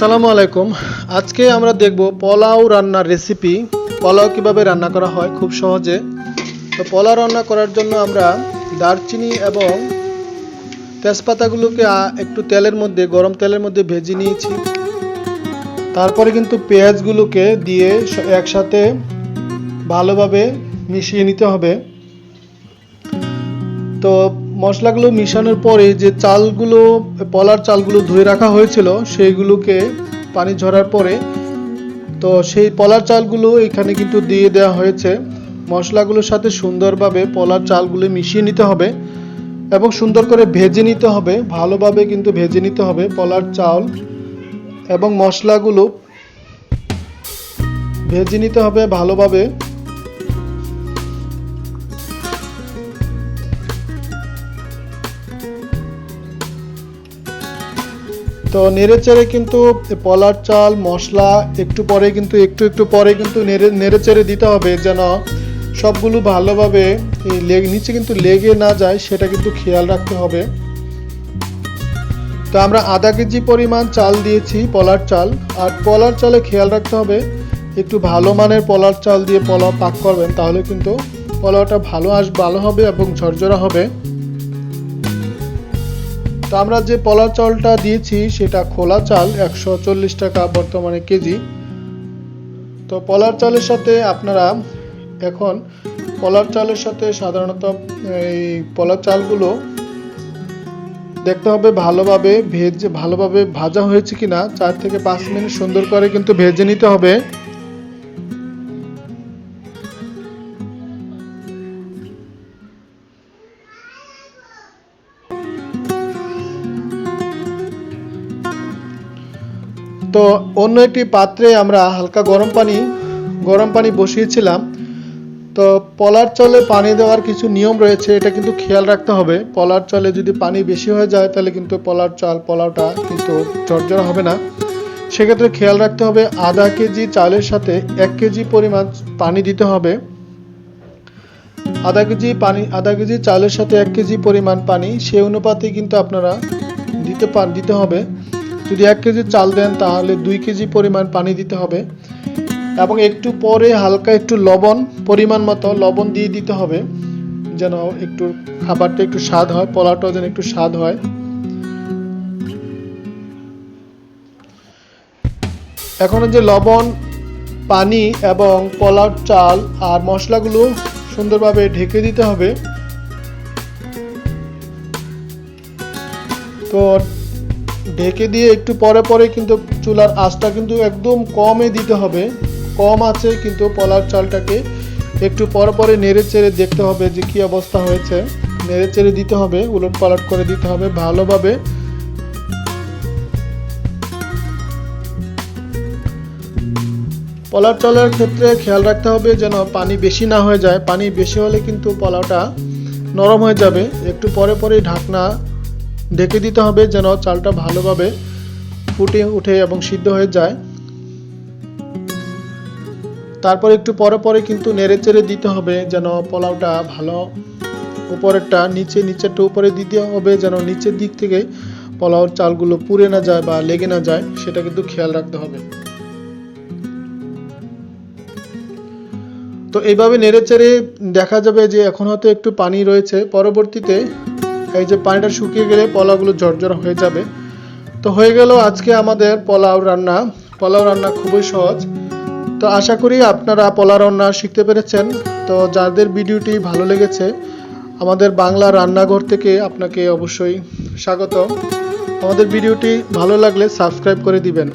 আসসালামু আলাইকুম। আজকে আমরা দেখব পোলাও রান্নার রেসিপি পোলাও কীভাবে রান্না করা হয় খুব সহজে। তো পোলাও রান্না করার জন্য আমরা দারচিনি এবং তেজপাতাগুলোকে একটু তেলের মধ্যে, গরম তেলের মধ্যে ভেজে নিয়েছি। তারপরে কিন্তু পেঁয়াজগুলোকে দিয়ে একসাথে ভালোভাবে মিশিয়ে নিতে হবে। তো মশলাগুলো মিশানোর পরে যে চালগুলো, পলার চালগুলো ধুয়ে রাখা হয়েছিল, সেইগুলোকে পানি ঝরার পরে, তো সেই পলার চালগুলো এখানে কিন্তু দিয়ে দেওয়া হয়েছে। মশলাগুলোর সাথে সুন্দরভাবে পলার চালগুলো মিশিয়ে নিতে হবে এবং সুন্দর করে ভেজে নিতে হবে। ভালোভাবে কিন্তু ভেজে নিতে হবে পলার চাল এবং মশলাগুলো। ভেজে নিতে হবে ভালোভাবে। তো নেড়ে চেড়ে কিন্তু পলার চাল, মশলা, একটু পরে কিন্তু, একটু একটু পরে কিন্তু নেড়ে নেড়ে চেড়ে দিতে হবে যেন সবগুলো ভালোভাবে লেগ, নিচে কিন্তু লেগে না যায়, সেটা কিন্তু খেয়াল রাখতে হবে। তো আমরা আধা কেজি পরিমাণ চাল দিয়েছি, পলার চাল। আর পলার চালে খেয়াল রাখতে হবে, একটু ভালো মানের পলার চাল দিয়ে পোলাও পাক করবেন, তাহলে কিন্তু পোলাওটা ভালো আস, ভালো হবে এবং ঝরঝরা হবে। তো আমরা যে পলার চালটা দিয়েছি, সেটা খোলা চাল, একশো চল্লিশ টাকা বর্তমানে কেজি। তো পলার চালের সাথে আপনারা এখন, পলার চালের সাথে সাধারণত এই পলার চালগুলো দেখতে হবে ভালোভাবে ভেজে, ভালোভাবে ভাজা হয়েছে কিনা, চার থেকে পাঁচ মিনিট সুন্দর করে কিন্তু ভেজে নিতে হবে। তো অন্য একটি পাত্রে আমরা হালকা গরম পানি গরম পানি বসিয়েছিলাম। তো পলার চলে পানি দেওয়ার কিছু নিয়ম রয়েছে, এটা কিন্তু খেয়াল রাখতে হবে। পলার চলে যদি পানি বেশি হয়ে যায়, তাহলে কিন্তু পলার চাল, পোলাওটা কিন্তু ঝরঝরা হবে না। সেক্ষেত্রে খেয়াল রাখতে হবে, আধা কেজি চালের সাথে এক কেজি পরিমাণ পানি দিতে হবে। আধা কেজি পানি, আধা কেজি চালের সাথে এক কেজি পরিমাণ পানি সেই অনুপাতে কিন্তু আপনারা দিতে দিতে হবে। যদি এক কেজি চাল দেন, তাহলে দুই কেজি পরিমাণ পানি দিতে হবে এবং একটু পরে হালকা একটু লবণ পরিমাণ মতো লবণ দিয়ে দিতে হবে যেন একটু খাবারটা একটু স্বাদ হয়, পোলাওটাও যেন একটু স্বাদ হয়। এখন যে লবণ, পানি এবং পোলাও চাল আর মশলাগুলো সুন্দরভাবে ঢেকে দিতে হবে। তো ঢেকে দিয়ে একটু পরে পরে কিন্তু চুলার আঁচটা কিন্তু একদম কমে দিতে হবে। কম আছে কিন্তু পলার চালটাকে একটু পরে পরে নেড়ে চেড়ে দেখতে হবে যে কী অবস্থা হয়েছে। নেড়ে চেড়ে দিতে হবে, উলট পালট করে দিতে হবে ভালোভাবে। পলার চালের ক্ষেত্রে খেয়াল রাখতে হবে যেন পানি বেশি না হয়ে যায়। পানি বেশি হলে কিন্তু পোলাওটা নরম হয়ে যাবে। একটু পরে পরে ঢাকনা ঢেকে দিতে হবে যেন চালটা ভালোভাবে ফুটে উঠে এবং সিদ্ধ হয়ে যায়। তারপর একটু পরে পরে কিন্তু নেড়ে চেড়ে দিতে হবে যেন পোলাওটা ভালো উপরেরটা নিচে, নিচেরটা উপরে দিতে হবে যেন নিচের দিক থেকে পোলাওর চালগুলো পুড়ে না যায় বা লেগে না যায়, সেটা কিন্তু খেয়াল রাখতে হবে। তো এইভাবে নেড়ে চেড়ে দেখা যাবে যে এখন হয়তো একটু পানি রয়েছে। পরবর্তীতে এই যে পানিটা শুকিয়ে গেলে পোলাওগুলো ঝরঝরা হয়ে যাবে। তো হয়ে গেল আজকে আমাদের পোলাও রান্না। পোলাও রান্না খুবই সহজ। তো আশা করি আপনারা পোলাও রান্না শিখতে পেরেছেন। তো যাদের ভিডিওটি ভালো লেগেছে, আমাদের বাংলা রান্নাঘর থেকে আপনাকে অবশ্যই স্বাগত আমাদের ভিডিওটি ভালো লাগলে সাবস্ক্রাইব করে দিবেন।